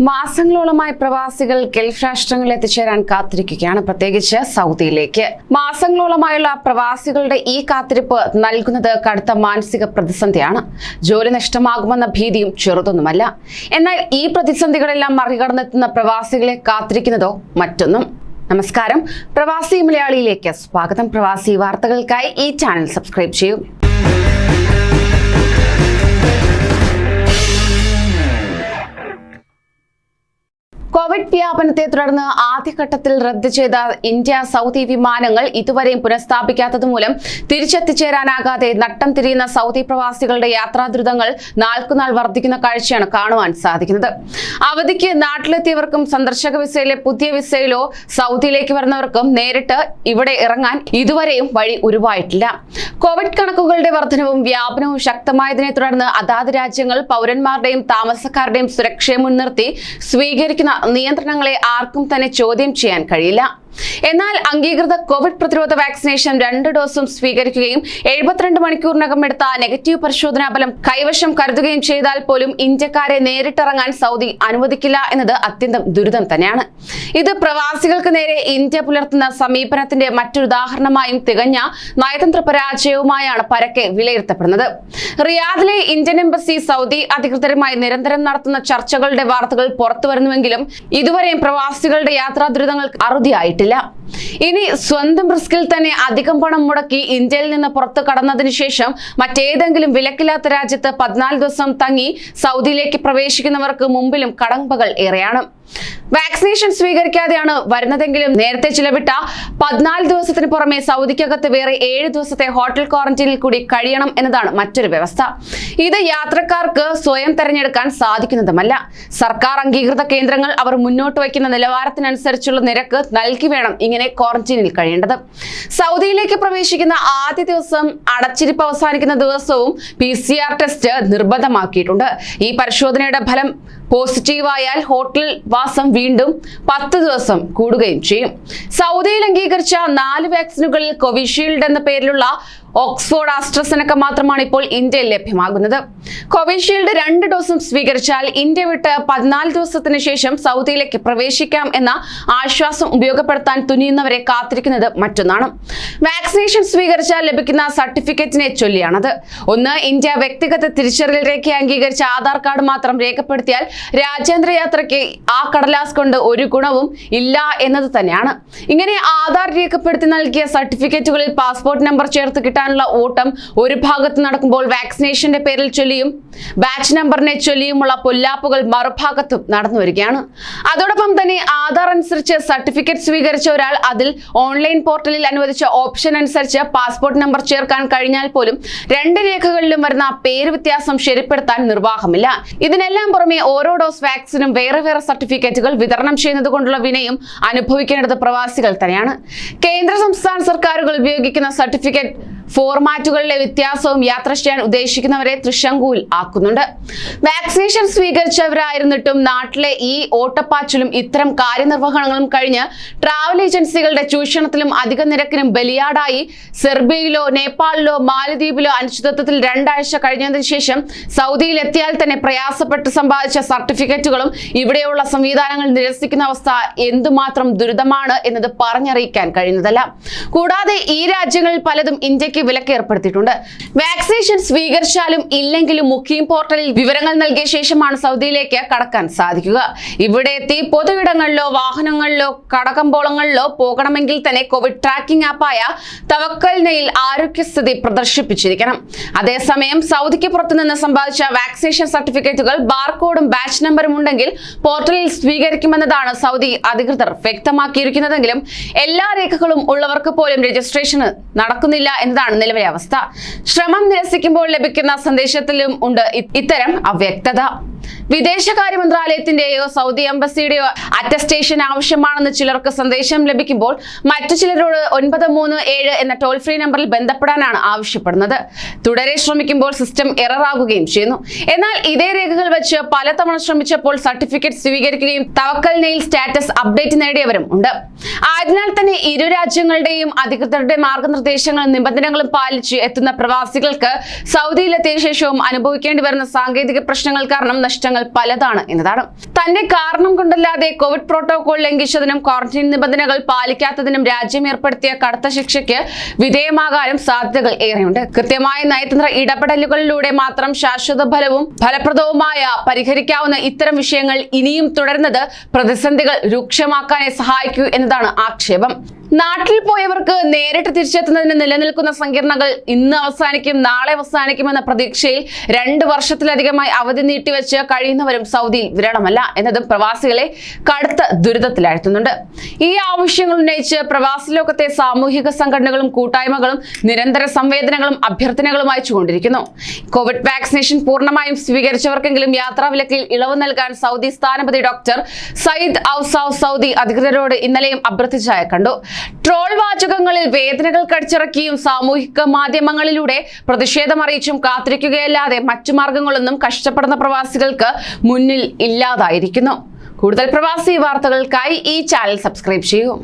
മാസങ്ങളോളമായി പ്രവാസികൾ ഗൾഫ് രാഷ്ട്രങ്ങളിൽ എത്തിച്ചേരാൻ കാത്തിരിക്കുകയാണ് പ്രത്യേകിച്ച് സൗദിയിലേക്ക്. മാസങ്ങളോളമായുള്ള പ്രവാസികളുടെ ഈ കാത്തിരിപ്പ് നൽകുന്നത് കടുത്ത മാനസിക പ്രതിസന്ധിയാണ്. ജോലി നഷ്ടമാകുമെന്ന ഭീതിയും ചെറുതൊന്നുമല്ല. എന്നാൽ ഈ പ്രതിസന്ധികളെല്ലാം മറികടന്നെത്തുന്ന പ്രവാസികളെ കാത്തിരിക്കുന്നതോ മറ്റൊന്നും. നമസ്കാരം. പ്രവാസി മലയാളിയിലേക്ക് സ്വാഗതം. പ്രവാസി വാർത്തകൾക്കായി ഈ ചാനൽ സബ്സ്ക്രൈബ് ചെയ്യൂ. കോവിഡ് വ്യാപനത്തെ തുടർന്ന് ആദ്യഘട്ടത്തിൽ റദ്ദ് ചെയ്ത ഇന്ത്യ സൗദി വിമാനങ്ങൾ ഇതുവരെയും പുനഃസ്ഥാപിക്കാത്തത് മൂലം തിരിച്ചെത്തിച്ചേരാനാകാതെ നട്ടം തിരിയുന്ന സൗദി പ്രവാസികളുടെ യാത്രാദുരിതങ്ങൾ നാൾക്കുനാൾ വർദ്ധിക്കുന്ന കാഴ്ചയാണ് കാണുവാൻ സാധിക്കുന്നത്. അവധിക്ക് നാട്ടിലെത്തിയവർക്കും സന്ദർശക വിസയിലെ പുതിയ വിസയിലോ സൗദിയിലേക്ക് വരുന്നവർക്കും നേരിട്ട് ഇവിടെ ഇറങ്ങാൻ ഇതുവരെയും വഴി ഉരുവായിട്ടില്ല. കോവിഡ് കണക്കുകളുടെ വർധനവും വ്യാപനവും ശക്തമായതിനെ തുടർന്ന് അതാത് രാജ്യങ്ങൾ പൗരന്മാരുടെയും താമസക്കാരുടെയും സുരക്ഷയെ മുൻനിർത്തി സ്വീകരിക്കുന്ന നിയന്ത്രണങ്ങളെ ആർക്കും തന്നെ ചോദ്യം ചെയ്യാൻ കഴിയില്ല. എന്നാൽ അംഗീകൃത കോവിഡ് പ്രതിരോധ വാക്സിനേഷൻ രണ്ട് ഡോസും സ്വീകരിക്കുകയും എഴുപത്തിരണ്ട് മണിക്കൂറിനകം എടുത്ത നെഗറ്റീവ് പരിശോധനാ ഫലം കൈവശം കരുതുകയും ചെയ്താൽ പോലും ഇന്ത്യക്കാരെ നേരിട്ടിറങ്ങാൻ സൗദി അനുവദിക്കില്ല എന്നത് അത്യന്തം ദുരിതം തന്നെയാണ്. ഇത് പ്രവാസികൾക്ക് നേരെ ഇന്ത്യ പുലർത്തുന്ന സമീപനത്തിന്റെ മറ്റൊരു ഉദാഹരണമായും തികഞ്ഞ നയതന്ത്ര പരാജയവുമായാണ് പരക്കെ വിലയിരുത്തപ്പെടുന്നത്. റിയാദിലെ ഇന്ത്യൻ എംബസി സൗദി അധികൃതരുമായി നിരന്തരം നടത്തുന്ന ചർച്ചകളുടെ വാർത്തകൾ പുറത്തുവരുന്നുവെങ്കിലും ഇതുവരെയും പ്രവാസികളുടെ യാത്രാ ദുരിതങ്ങൾ അറുതിയായിട്ടില്ല. ഇനി സ്വന്തം റിസ്കിൽ തന്നെ അധികം പണം മുടക്കി ഇന്ത്യയിൽ നിന്ന് പുറത്തു കടന്നതിന് ശേഷം മറ്റേതെങ്കിലും വിലക്കില്ലാത്ത രാജ്യത്ത് പതിനാല് ദിവസം തങ്ങി സൗദിയിലേക്ക് പ്രവേശിക്കുന്നവർക്ക് മുമ്പിലും കടമ്പകൾ ഏറെയാണ്. വാക്സിനേഷൻ സ്വീകരിക്കാതെയാണ് വരുന്നതെങ്കിലും നേരത്തെ ചിലവിട്ട പതിനാല് ദിവസത്തിന് പുറമെ സൗദിക്കകത്ത് വേറെ ഏഴ് ദിവസത്തെ ഹോട്ടൽ ക്വാറന്റീനിൽ കൂടി കഴിയണം എന്നതാണ് മറ്റൊരു വ്യവസ്ഥ. ഇത് യാത്രക്കാർക്ക് സ്വയം തെരഞ്ഞെടുക്കാൻ സാധിക്കുന്നതുമല്ല. സർക്കാർ അംഗീകൃത കേന്ദ്രങ്ങൾ അവർ മുന്നോട്ട് വയ്ക്കുന്ന നിലവാരത്തിനനുസരിച്ചുള്ള നിരക്ക് നൽകി വേണം ഇങ്ങനെ ക്വാറന്റീനിൽ കഴിയേണ്ടത്. സൗദിയിലേക്ക് പ്രവേശിക്കുന്ന ആദ്യ ദിവസം അടച്ചിരിപ്പ് അവസാനിക്കുന്ന ദിവസവും പി ടെസ്റ്റ് നിർബന്ധമാക്കിയിട്ടുണ്ട്. ഈ പരിശോധനയുടെ ഫലം പോസിറ്റീവായാൽ ഹോട്ടൽ വാസം വീണ്ടും പത്ത് ദിവസം കൂടുകയും ചെയ്യും. സൗദിയിൽ അംഗീകരിച്ച നാല് വാക്സിനുകളിൽ കോവിഷീൽഡ് എന്ന പേരിലുള്ള ഓക്സ്ഫോർഡ് ആസ്ട്രസെനക്ക മാത്രമാണ് ഇപ്പോൾ ഇന്ത്യയിൽ ലഭ്യമാകുന്നത്. കോവിഷീൽഡ് രണ്ട് ഡോസും സ്വീകരിച്ചാൽ ഇന്ത്യ വിട്ട് പതിനാല് ദിവസത്തിന് ശേഷം സൗദിയിലേക്ക് പ്രവേശിക്കാം എന്ന ആശ്വാസം ഉപയോഗപ്പെടുത്താൻ തുനിയുന്നവരെ കാത്തിരിക്കുന്നത് മറ്റൊന്നാണ്. വാക്സിനേഷൻ സ്വീകരിച്ചാൽ ലഭിക്കുന്ന സർട്ടിഫിക്കറ്റിനെ ചൊല്ലിയാണത്. ഒന്ന് ഇന്ത്യ വ്യക്തിഗത തിരിച്ചറിയൽ രേഖ അംഗീകരിച്ച ആധാർ കാർഡ് മാത്രം രേഖപ്പെടുത്തിയാൽ രാജ്യാന്തര യാത്രയ്ക്ക് ആ കടലാസ് കൊണ്ട് ഒരു ഗുണവും ഇല്ല എന്നത് തന്നെയാണ്. ഇങ്ങനെ ആധാർ രേഖപ്പെടുത്തി നൽകിയ സർട്ടിഫിക്കറ്റുകളിൽ പാസ്പോർട്ട് നമ്പർ ചേർത്ത് കിട്ടാനുള്ള ഓട്ടം ഒരു ഭാഗത്ത് നടക്കുമ്പോൾ വാക്സിനേഷന്റെ പേരിൽ ചൊല്ലിയും ബാച്ച് നമ്പറിനെ ചൊല്ലിയുമുള്ള പൊല്ലാപ്പുകൾ മറുഭാഗത്തും നടന്നു വരികയാണ്. അതോടൊപ്പം തന്നെ ആധാർ അനുസരിച്ച് സർട്ടിഫിക്കറ്റ് സ്വീകരിച്ച ഒരാൾ അതിൽ ഓൺലൈൻ പോർട്ടലിൽ അനുവദിച്ച ഓപ്ഷൻ അനുസരിച്ച് പാസ്പോർട്ട് നമ്പർ ചേർക്കാൻ കഴിഞ്ഞാൽ പോലും രണ്ട് രേഖകളിലും വരുന്ന പേര് വ്യത്യാസം ശരിപ്പെടുത്താൻ നിർവാഹമില്ല. ഇതിനെല്ലാം പുറമെ ഓരോ ഡോസ് വാക്സിനും വേറെ വേറെ സർട്ടിഫിക്കറ്റുകൾ വിതരണം ചെയ്യുന്നത് കൊണ്ടുള്ള വിനയും അനുഭവിക്കേണ്ടത് പ്രവാസികൾ തന്നെയാണ്. കേന്ദ്ര സംസ്ഥാന സർക്കാരുകൾ ഉപയോഗിക്കുന്ന സർട്ടിഫിക്കറ്റ് ഫോർമാറ്റുകളിലെ വ്യത്യാസവും യാത്ര ചെയ്യാൻ ഉദ്ദേശിക്കുന്നവരെ തൃശങ്കുവിൽ ആക്കുന്നുണ്ട്. വാക്സിനേഷൻ സ്വീകരിച്ചവരായിരുന്നിട്ടും നാട്ടിലെ ഈ ഓട്ടപ്പാച്ചിലും ഇത്തരം കാര്യനിർവഹണങ്ങളും കഴിഞ്ഞ് ട്രാവൽ ഏജൻസികളുടെ ചൂഷണത്തിലും അധിക നിരക്കിനും ബലിയാടായി സെർബിയയിലോ നേപ്പാളിലോ മാലദ്വീപിലോ അനിശ്ചിതത്വത്തിൽ രണ്ടാഴ്ച കഴിഞ്ഞതിന് ശേഷം സൗദിയിൽ എത്തിയാൽ തന്നെ പ്രയാസപ്പെട്ട് സമ്പാദിച്ച സർട്ടിഫിക്കറ്റുകളും ഇവിടെയുള്ള സംവിധാനങ്ങൾ നിരസിക്കുന്ന അവസ്ഥ എന്തുമാത്രം ദുരിതമാണ് എന്നത് പറഞ്ഞറിയിക്കാൻ കഴിയുന്നതല്ല. കൂടാതെ ഈ രാജ്യങ്ങളിൽ പലതും ഇന്ത്യയ്ക്ക് വിലക്ക് ഏർപ്പെടുത്തിയിട്ടുണ്ട്. വാക്സിനേഷൻ സ്വീകരിച്ചാലും ഇല്ലെങ്കിലും മുഖീം പോർട്ടലിൽ വിവരങ്ങൾ നൽകിയ ശേഷമാണ് സൗദിയിലേക്ക് കടക്കാൻ സാധിക്കുക. ഇവിടെ എത്തി പൊതുവിടങ്ങളിലോ വാഹനങ്ങളിലോ കടകമ്പോളങ്ങളിലോ പോകണമെങ്കിൽ തന്നെ കോവിഡ് ട്രാക്കിംഗ് ആപ്പായ തവക്കൽ നെയിൽ ആരോഗ്യസ്ഥിതി പ്രദർശിപ്പിച്ചിരിക്കണം. അതേസമയം സൗദിക്ക് പുറത്തുനിന്ന് സമ്പാദിച്ച വാക്സിനേഷൻ സർട്ടിഫിക്കറ്റുകൾ ബാർകോഡും ബാച്ച് നമ്പറും ഉണ്ടെങ്കിൽ പോർട്ടലിൽ സ്വീകരിക്കുമെന്നതാണ് സൗദി അധികൃതർ വ്യക്തമാക്കിയിരിക്കുന്നതെങ്കിലും എല്ലാ രേഖകളും ഉള്ളവർക്ക് പോലും രജിസ്ട്രേഷന് നടക്കുന്നില്ല എന്നതാണ് നിലവിലെ അവസ്ഥ. ശ്രമം നിരസിക്കുമ്പോൾ ലഭിക്കുന്ന സന്ദേശത്തിലും ഉണ്ട് ഇത്തരം അവ്യക്തത. വിദേശകാര്യ മന്ത്രാലയത്തിന്റെയോ സൗദി എംബസിയുടെയോ അറ്റസ്റ്റേഷൻ ആവശ്യമാണെന്ന് ചിലർക്ക് സന്ദേശം ലഭിക്കുമ്പോൾ മറ്റു ചിലരോട് ഒൻപത് മൂന്ന് ഏഴ് എന്ന ടോൾ ഫ്രീ നമ്പറിൽ ബന്ധപ്പെടാനാണ് ആവശ്യപ്പെടുന്നത്. തുടരെ ശ്രമിക്കുമ്പോൾ സിസ്റ്റം എററാകുകയും ചെയ്യുന്നു. എന്നാൽ ഇതേ രേഖകൾ വെച്ച് പലതവണ ശ്രമിച്ചപ്പോൾ സർട്ടിഫിക്കറ്റ് സ്വീകരിക്കുകയും തവക്കൽ നെയിൽ സ്റ്റാറ്റസ് അപ്ഡേറ്റ് നേടിയവരും ഉണ്ട്. ആയതിനാൽ തന്നെ ഇരു രാജ്യങ്ങളുടെയും അധികൃതരുടെ മാർഗനിർദ്ദേശങ്ങളും നിബന്ധനകളും പാലിച്ച് എത്തുന്ന പ്രവാസികൾക്ക് സൗദിയിലെത്തിയ ശേഷവും അനുഭവിക്കേണ്ടി വരുന്ന സാങ്കേതിക പ്രശ്നങ്ങൾ കാരണം നഷ്ടങ്ങൾ കാരണങ്ങൾ പലതാണ് എന്നതാണ്. തന്നെ കാരണം കൊണ്ടല്ലാതെ കോവിഡ് പ്രോട്ടോകോൾ ലംഘിച്ചതിനും ക്വാറന്റൈൻ നിബന്ധനകൾ പാലിക്കാത്തതിനും രാജ്യം ഏർപ്പെടുത്തിയ കടുത്ത ശിക്ഷയ്ക്ക് വിധേയമാകാനും സാധ്യതകൾ ഏറെയുണ്ട്. കൃത്യമായ നയതന്ത്ര ഇടപെടലുകളിലൂടെ മാത്രം ശാശ്വത ഫലവും ഫലപ്രദവുമായ പരിഹരിക്കാവുന്ന ഇത്തരം വിഷയങ്ങൾ ഇനിയും തുടരുന്നത് പ്രതിസന്ധികൾ രൂക്ഷമാക്കാനേ സഹായിക്കൂ എന്നതാണ് ആക്ഷേപം. നാട്ടിൽ പോയവർക്ക് നേരിട്ട് തിരിച്ചെത്തുന്നതിന് നിലനിൽക്കുന്ന സങ്കീർണങ്ങൾ ഇന്ന് അവസാനിക്കും നാളെ അവസാനിക്കുമെന്ന പ്രതീക്ഷയിൽ രണ്ട് വർഷത്തിലധികമായി അവധി നീട്ടിവെച്ച് കഴിയുന്നവരും സൗദിയിൽ വിരളമല്ല എന്നതും പ്രവാസികളെ കടുത്ത ദുരിതത്തിലാഴ്ത്തുന്നുണ്ട്. ഈ ആവശ്യങ്ങൾ ഉന്നയിച്ച് പ്രവാസി ലോകത്തെ സാമൂഹിക സംഘടനകളും കൂട്ടായ്മകളും നിരന്തര സംവേദനങ്ങളും അഭ്യർത്ഥനകളും അയച്ചുകൊണ്ടിരിക്കുന്നു. കോവിഡ് വാക്സിനേഷൻ പൂർണമായും സ്വീകരിച്ചവർക്കെങ്കിലും യാത്രാവിലക്കിൽ ഇളവ് നൽകാൻ സൗദി സ്ഥാനപതി ഡോക്ടർ സയ്യിദ് ഔസാവ് സൗദി അധികൃതരോട് ഇന്നലെയും അഭ്യർത്ഥിച്ചായ കണ്ടു. ട്രോൾ വാചകങ്ങളിൽ വേദനകൾ കടിച്ചിറക്കിയും സാമൂഹിക മാധ്യമങ്ങളിലൂടെ പ്രതിഷേധം അറിയിച്ചും കാത്തിരിക്കുകയല്ലാതെ മറ്റു മാർഗങ്ങളൊന്നും കഷ്ടപ്പെടുന്ന പ്രവാസികൾക്ക് മുന്നിൽ ഇല്ലാതായിരിക്കുന്നു. കൂടുതൽ പ്രവാസി വാർത്തകൾക്കായി ഈ ചാനൽ സബ്സ്ക്രൈബ് ചെയ്യൂ.